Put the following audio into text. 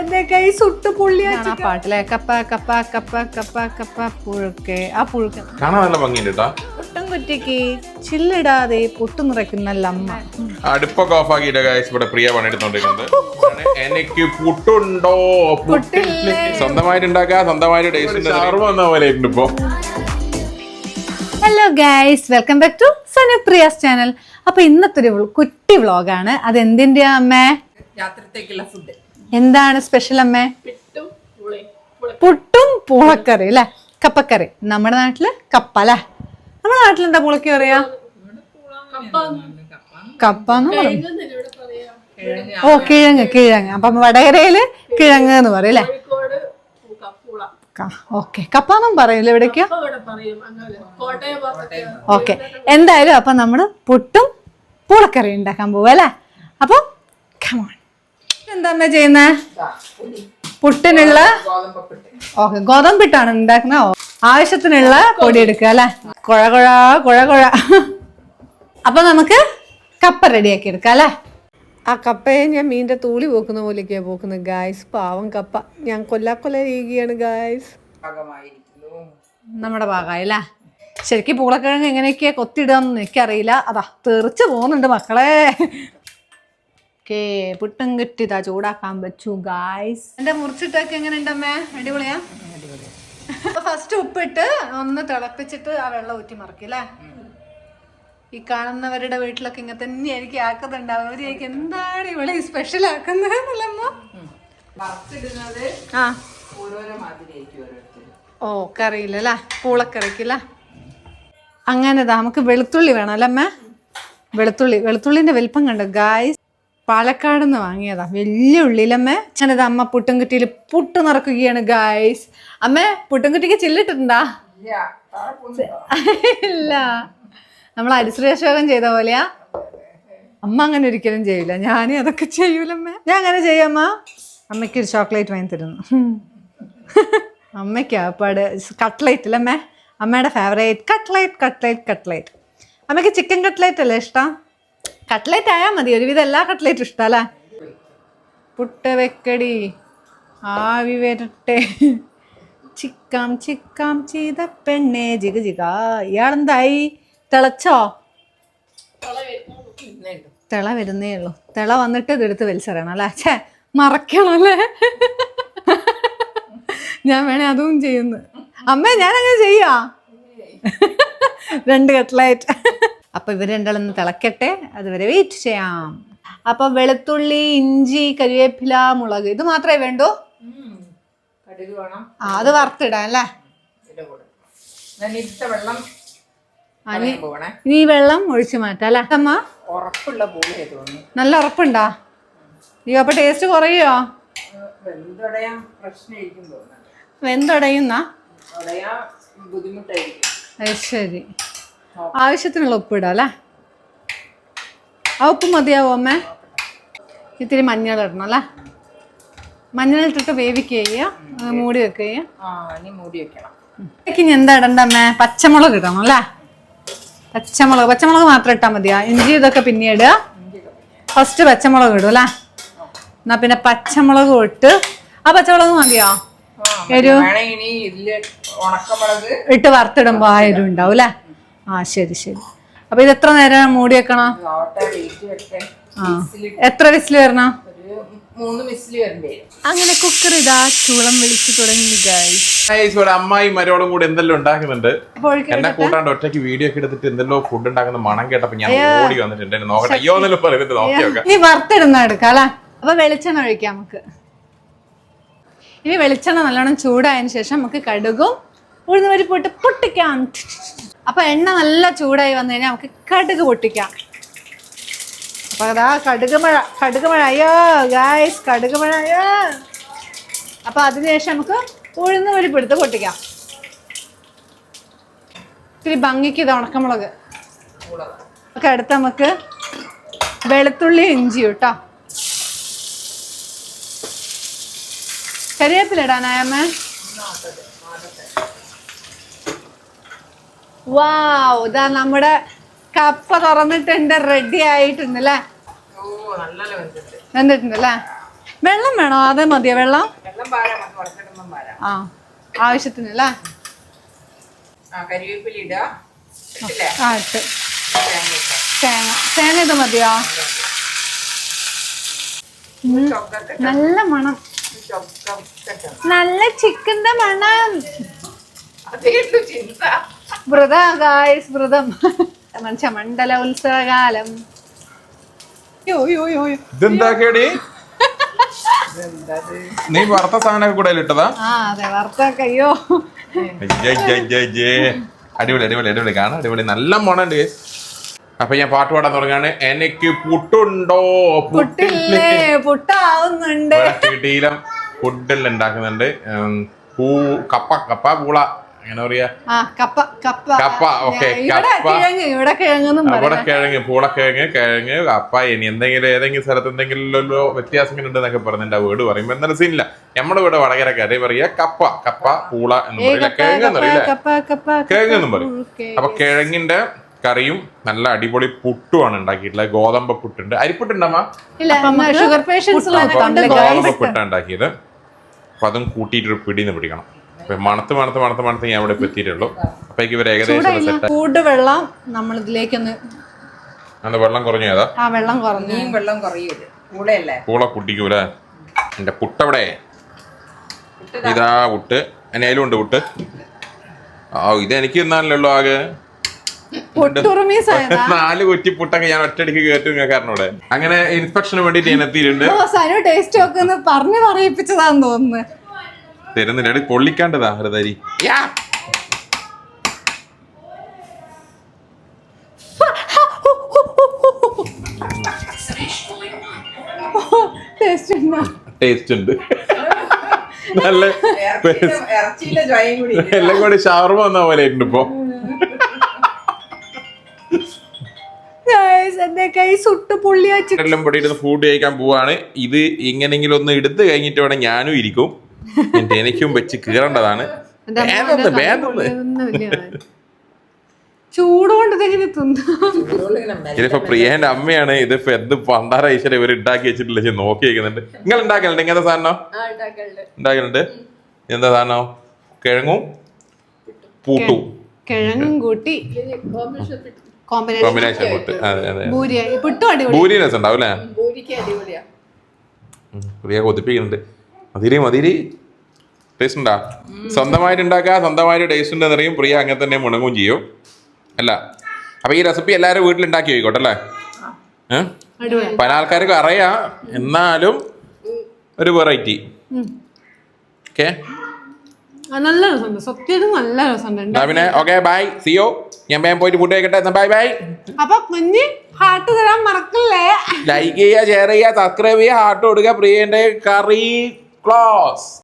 എന്റെ കൈ സുട്ട് പൊള്ളിയാ ആ പാട്ടിലെ കപ്പ കപ്പ കപ്പ കപ്പ കപ്പ പുഴുക്കെ. ആ പുഴുക്ക്. കാണാൻ നല്ല ഭംഗിയുണ്ട് കേട്ടോ. പുട്ടും കുറ്റിക്ക് ചില്ലിടാതെ പൊട്ടു നിറയ്ക്കുന്ന ലമ്മ. അടുപ്പൊക്കെ ഓഫ് ആക്കിയിട്ട് ഗൈസ് ഇവിടെ പ്രിയ പണിയെടുത്തോണ്ടിരിക്കുന്നത് എനിക്ക് പുട്ടുണ്ടോ? പുട്ടില്ലേ? സ്വന്തമായിട്ട് ഉണ്ടാക്കുക സ്വന്തമായിട്ട് ടേസ്റ്റ് അറിവ് വന്ന പോലെ ഉണ്ട് ഇപ്പൊ. Hello guys welcome back to Sanupriya's channel അപ്പൊ ഇന്നത്തെ ഒരു കുട്ടി വ്ളോഗാണ് അത് എന്തിന്റെ അമ്മേ? രാത്രിത്തേക്കുള്ള ഫുഡ് എന്താണ് സ്പെഷ്യൽ അമ്മേ? പുട്ടും പൂളക്കറി അല്ലെ? കപ്പക്കറി. നമ്മുടെ നാട്ടിൽ കപ്പ അല്ലെ? നമ്മുടെ നാട്ടിൽ എന്താ പൂളക്ക് പറയാ. കപ്പ ഓ കിഴങ്ങ് കിഴങ്ങ്. അപ്പം വടകരയിൽ കിഴങ്ങ് എന്ന് പറയും അല്ലെ? ഓക്കെ. കപ്പാന്നും പറയില്ല ഇവിടേക്ക്? ഓക്കെ. എന്തായാലും അപ്പൊ നമ്മൾ പുട്ടും പൂളക്കറി ഉണ്ടാക്കാൻ പോവാ അല്ലേ? അപ്പൊ കമോൺ എന്താ ചെയ്യുന്നേ? പുട്ടിനുള്ള ഓക്കെ ഗോതമ്പിട്ടാണ് ഉണ്ടാക്കുന്ന. ആവശ്യത്തിനുള്ള പൊടി എടുക്കുക അല്ലെ? കുഴ കുഴ കുഴ കുഴ. അപ്പൊ നമുക്ക് കപ്പ റെഡിയാക്കി എടുക്കാം അല്ലെ? ആ കപ്പയെ ഞാൻ മീന്റെ തൂളി പോക്കുന്ന പോലെയൊക്കെയാണ് പോക്കുന്നത് ഗായ്സ് പാവം കപ്പ. ഞാൻ കൊല്ലാ കൊല്ലാക്കൊല്ല രീതിയാണ് ഗായ്സ് നമ്മുടെ ഭാഗമായി അല്ലേ? ശരിക്കും പൂളക്കിഴങ്ങ് എങ്ങനെയൊക്കെയാ കൊത്തിയിടുക എനിക്കറിയില്ല. അതാ തെറിച്ച് പോകുന്നുണ്ട് മക്കളെ. ഓക്കേ പുട്ടും കിട്ടിയതാ ചൂടാക്കാൻ വെച്ചു ഗായ്സ് എന്റെ മുറിച്ചിട്ടൊക്കെ എങ്ങനെ ഉണ്ടമ്മേ അടിപൊളിയാ? ഫസ്റ്റ് ഉപ്പിട്ട് ഒന്ന് തിളപ്പിച്ചിട്ട് ആ വെള്ളം ഊറ്റി മറക്കില്ലേ ഈ കാണുന്നവരുടെ വീട്ടിലൊക്കെ ഇങ്ങനെ തന്നെയായിരിക്കും ആക്കുന്നുണ്ടാവും. എനിക്ക് എന്താണ് ഇവിടെ സ്പെഷ്യൽ ആക്കുന്നത് വറുത്തിടുന്നത് ആ. ഓരോരോ മാതിരിയായിരിക്കും ഓരോരുത്തർ ഓ കറിയില്ലല്ലേ പൂളക്കറിക്കില്ല അങ്ങനെ നമുക്ക് വെളുത്തുള്ളി വേണം അല്ലേ അമ്മ? വെളുത്തുള്ളി വെളുത്തുള്ളിന്റെ വലിപ്പം കണ്ടു ഗായ്സ് പാലക്കാട് നിന്ന് വാങ്ങിയതാ. വലിയ ഉള്ളിലമ്മേ. ചെന്നത് അമ്മ പുട്ടുംകുറ്റിയിൽ പുട്ട് നിറക്കുകയാണ് ഗായ്സ് അമ്മ പുട്ടുംകുറ്റിക്ക് ചില്ലിട്ടിട്ടുണ്ടാ ഇല്ല നമ്മൾ അരിശ്രേശ്വരം ചെയ്ത പോലെയാ. അമ്മ അങ്ങനെ ഒരിക്കലും ചെയ്യില്ല ഞാൻ അതൊക്കെ ചെയ്യൂലമ്മേ. ഞാൻ അങ്ങനെ ചെയ്യാമ്മ അമ്മയ്ക്ക് ഒരു ചോക്ലേറ്റ് വാങ്ങി തരുന്നു. അമ്മയ്ക്ക് അപ്പാട് കട്ട്ലേറ്റ് അല്ലേ അമ്മേ? അമ്മയുടെ ഫേവറേറ്റ് കട്ട്ലേറ്റ് കട്ട്ലേറ്റ് കട്ട്ലേറ്റ്. അമ്മയ്ക്ക് ചിക്കൻ കട്ട്ലേറ്റ് അല്ലേ ഇഷ്ടം? കട്ട്ലേറ്റ് ആയാൽ മതി. ഒരുവിധം എല്ലാ കട്ട്ലേറ്റും ഇഷ്ടമല്ലേ പുട്ട വെക്കടി. ആവി വരട്ടെ. ചിക്കാം ചിക്കാം ചെയ്ത പെണ്ണെ. ജിഗ ജിഗ. ഇയാളെന്തായി? തിളച്ചോ? തിള വരുന്നേ ഉള്ളൂ. തിള വന്നിട്ട് ഇതെടുത്ത് വലിച്ചെറിയണം അല്ലേ? ഛേ മറക്കണം അല്ലേ? ഞാൻ വേണേ അതും ചെയ്യുന്നു. അമ്മ ഞാൻ അങ്ങനെ ചെയ്യാ? രണ്ട് കട്ട്ലൈറ്റ്. അപ്പൊ ഇവർ രണ്ടാളൊന്ന് തിളക്കട്ടെ അതുവരെ വെയിറ്റ് ചെയ്യാം. അപ്പോൾ വെളുത്തുള്ളി ഇഞ്ചി കരിവേപ്പില മുളക് ഇത് മാത്രമേ വേണ്ടൂ? വേണം. ആ അത് വറുത്തിടാം അല്ലേ? ഇനി- ഈ വെള്ളം ഒഴിച്ചു മാറ്റാം അല്ലേ? അമ്മ? ഉറപ്പുള്ള നല്ല ഉറപ്പുണ്ടാ? അയ്യോ അപ്പൊ ടേസ്റ്റ് കുറയോ? വെന്തുടയുന്ന? ശരി. ആവശ്യത്തിനുള്ള ഉപ്പ് ഇടാം അല്ലേ? ആ ഉപ്പ് മതിയാവോ അമ്മേ? ഇത്തിരി മഞ്ഞൾ ഇടണം അല്ലേ? മഞ്ഞൾ ഇട്ടിട്ട് വേവിക്കുക മൂടി വെക്കുക മൂടി വെക്കണം. ഇതിലേക്ക് ഇനി എന്താ ഇടണ്ട അമ്മേ? പച്ചമുളക് ഇടണം അല്ലേ? പച്ചമുളക് പച്ചമുളക് മാത്രം ഇട്ടാൽ മതിയാ? ഇഞ്ചി ഇതൊക്കെ പിന്നെ ഇടുക ഫസ്റ്റ് പച്ചമുളക് ഇടും അല്ലേ? എന്നാ പിന്നെ പച്ചമുളക് ഇട്ട് ആ പച്ചമുളക് മതിയോ? ഇട്ട് വറുത്തിടുമ്പോ ആ എരിവ് ഉണ്ടാവും അല്ലേ? ആ ശരി ശരി. അപ്പൊ ഇത് എത്ര നേരം മൂടി വെക്കണം? ആ. എത്ര വിസിൽ വരണം? അങ്ങനെ കുക്കർ ഇതാ ചൂളം വിളിച്ചു തുടങ്ങി ഗൈസ് അമ്മായി മരോളും കൂടി എന്തെല്ലാം ഉണ്ടാക്കുന്നുണ്ട്. എന്നെ കൂട്ടാണ്ട് ഒറ്റയ്ക്ക് വീഡിയോ ഒക്കെ എടുത്തിട്ട് എന്തെല്ലോ ഫുഡ് ഉണ്ടാക്കുന്ന മണം കേട്ടപ്പോ ഞാൻ ഓടി വന്നിട്ടുണ്ട് നോക്കട്ടെ അയ്യോ എന്നല്ലോ പറയുന്നത് നോക്കിയോക്കാം ഇനി വറുത്തിടുന്ന എടുക്കാം അല്ലേ? അപ്പൊ വെളിച്ചെണ്ണ ഒഴിക്കാം നമുക്ക്. ഇനി വെളിച്ചെണ്ണ നല്ലോണം ചൂടായതിനു ശേഷം നമുക്ക് കടുകും ഉഴുന്നുവരി ഇട്ട് പൊട്ടിക്കാം. അപ്പൊ എണ്ണ നല്ല ചൂടായി വന്നു കഴിഞ്ഞാൽ നമുക്ക് കടുക് പൊട്ടിക്കാം. അപ്പൊ അതാ കടുക് മഴ കടുക് മഴ. അയ്യോ ഗായ്സ് കടുക് മഴ. അയ്യോ. അപ്പൊ അതിനുശേഷം നമുക്ക് ഉഴുന്നുപരിപ്പ് എടുത്ത് പൊട്ടിക്കാം. ഇത്തിരി ഭംഗിക്ക് ഇത് ഉണക്കമുളക്. ഒക്കെ അടുത്ത് നമുക്ക് വെളുത്തുള്ളി ഇഞ്ചി കേട്ടോ കരിവേപ്പില ഇടാനായമ്മേ വാവ് ഇതാ നമ്മുടെ കപ്പ തുറന്നിട്ടുണ്ട് റെഡി ആയിട്ടുണ്ട് അല്ലേ വെന്തിട്ടുണ്ട്. അല്ലേ വെള്ളം വേണോ? അതേ മതിയോ വെള്ളം? ആ ആവശ്യത്തിന് അല്ലേ ആ ഇട്ട്. തേങ്ങ. തേങ്ങ. ഇത് മതിയോ? നല്ല മണം. നല്ല ചിക്കന്റെ മണം. അതേ ചിന്ത. വ്രത ഗായ്സ് വ്രതം മനുഷ്യ മണ്ഡല ഉത്സവകാലം. ഇതെന്താക്കേടി? നീ വറുത്ത സാധനമൊക്കെ കൂടെ ഇട്ടതാ ആ അതെ വറുത്തൊക്കെ അയ്യോ. അടിപൊളി അടിപൊളി അടിപൊളി. കാണാം അടിപൊളി. നല്ല മണുണ്ട്. അപ്പൊ ഞാൻ പാട്ട് പാടാൻ തുടങ്ങാണ്. എനിക്ക് പുട്ടുണ്ടോ? പുട്ടില്ലേ പുട്ടാവുന്നുണ്ട്. കിടീലം ഫുഡെല്ലാം ഉണ്ടാക്കുന്നുണ്ട്. പൂ കപ്പ കപ്പ പൂള. അങ്ങനെ പറയാ? ആ കപ്പ കപ്പ. കപ്പ, ഓക്കേ, ഇവിടെ കപ്പ. കിഴങ്ങ് ഇവിടെ പൂളക്കിഴങ്ങ് കിഴങ്ങ് കപ്പ ഇനി എന്തെങ്കിലും ഏതെങ്കിലും സ്ഥലത്ത് എന്തെങ്കിലും വ്യത്യാസങ്ങൾ ഉണ്ടെന്നൊക്കെ പറഞ്ഞിട്ട് ആ വീട് പറയുമ്പോ എന്നാലും സീനില്ല നമ്മുടെ വീട് വടകരക്കാരെ പറയാ? കപ്പ കപ്പ പൂള എന്ന് പറയില്ല കപ്പ കിഴങ്ങ് കപ്പ കിഴങ്ങ് എന്നും പറയും. ഓക്കേ. അപ്പൊ കിഴങ്ങിന്റെ കറിയും നല്ല അടിപൊളി പുട്ടുമാണ് ഉണ്ടാക്കിയിട്ടുള്ളത്. ഗോതമ്പ പുട്ടുണ്ട്. അരിപ്പുട്ടുണ്ടമ്മ ഗോതമ്പ പുട്ടാണ് ഉണ്ടാക്കിയത്. അപ്പൊ അതും കൂട്ടിയിട്ട് പിടിന്ന് പിടിക്കണം. മണത്ത് മണത്ത് മണത്ത് മണത്ത് ഞാൻ ഇവിടെ എത്തിയിട്ടുള്ളൂ. അപ്പൊ ഇവർ ഏകദേശം സെറ്റ് ചൂട് വെള്ളം നമ്മൾ ഇതിലേക്കൊന്ന് ഒന്ന് വെള്ളം കുറഞ്ഞു ഏതാ? ആ വെള്ളം കുറഞ്ഞു. വെള്ളം കുറയൂല കൂടെയല്ലേ? പൂള കുട്ടിക്കൂല എന്റെ പുട്ടവിടെ ഇതാ. പുട്ട്. അതിലും ഉണ്ട് പുട്ട്? ആ ഇത് എനിക്ക് തിന്നാനല്ലോ ആകെ. നാല് കുറ്റി പുട്ടൊക്കെ ഞാൻ ഒറ്റയടിക്ക് കേട്ടു കാരണോടെ. അങ്ങനെ ഇൻസ്പെക്ഷന് വേണ്ടിട്ട് ഞാൻ എത്തിയിട്ടുണ്ട്. പറഞ്ഞു പറയിപ്പിച്ചതാന്ന് തോന്നുന്നു. തരുന്നില്ല. എടി പൊള്ളിക്കാണ്ടതാ ഹൃദരി. ടേസ്റ്റ് ഉണ്ടോ നല്ല? എല്ലാം കൂടി ഷവർമ വന്ന പോലെ ഇപ്പൊ. എല്ലാം ഫുഡ് കഴിക്കാൻ പോവാണ്. ഇത് എങ്ങനെങ്കിലും ഒന്ന് എടുത്ത് കഴിഞ്ഞിട്ട് വേണം ഞാനും ഇരിക്കും. എനിക്കും വെച്ച് കീറേണ്ടതാണ്. വേദന്ന് വേദന്ന് ചൂട് കൊണ്ട് ഇതെങ്ങനെ ഇതിപ്പോ പ്രിയന്റെ അമ്മയാണ് ഇതിപ്പോ എന്ത് പണ്ടാര ഈശ്വര ഇവർ ഉണ്ടാക്കി വെച്ചിട്ടില്ല? നോക്കി വെക്കുന്നുണ്ട് നിങ്ങൾ ഉണ്ടാക്കലുണ്ട് ഇങ്ങനത്തെ സാധനം? ഉണ്ടാക്കലുണ്ട് എന്താ സാധനോ? കിഴങ്ങും പൂട്ടു. കിഴങ്ങും കൂട്ടി കോമ്പിനേഷൻ പുട്ട്. അതെ അതെ ഭൂരി രസം ഉണ്ടാവും അല്ലേ? പ്രിയ കൊതിപ്പിക്കുന്നുണ്ട്. മതിരി മതിരി ടേസ്റ്റ് ഉണ്ടാ സ്വന്തമായിട്ട് ഉണ്ടാക്കുക സ്വന്തമായിട്ട് ടേസ്റ്റ് ഉണ്ടെന്ന് അറിയും പ്രിയ അങ്ങനെ തന്നെ മുണങ്ങും ചെയ്യും. അല്ല അപ്പൊ ഈ റെസിപ്പി എല്ലാവരും വീട്ടിൽ ഉണ്ടാക്കി വയ്ക്കോട്ടെ അല്ലേ പല ആൾക്കാർക്കും അറിയാം എന്നാലും ഒരു വെറൈറ്റി. ഓക്കെ? നല്ല രസമുണ്ട്. സത്യത്തിൽ നല്ല രസമുണ്ട്. പിന്നെ ഓക്കെ ബൈ സിയോ ഞാൻ വേഗം പോയിട്ട് ഫുഡ് കഴിക്കട്ടെ. എന്നാ ബൈ ബൈ അപ്പൊ കുഞ്ഞ് ഹാർട്ട് തരാൻ മറക്കല്ലേ? ലൈക്ക് ചെയ്യുക ഷെയർ ചെയ്യുക സബ്സ്ക്രൈബ് ചെയ്യുക ഹാർട്ട് കൊടുക്കുക പ്രിയന്റെ കറി clause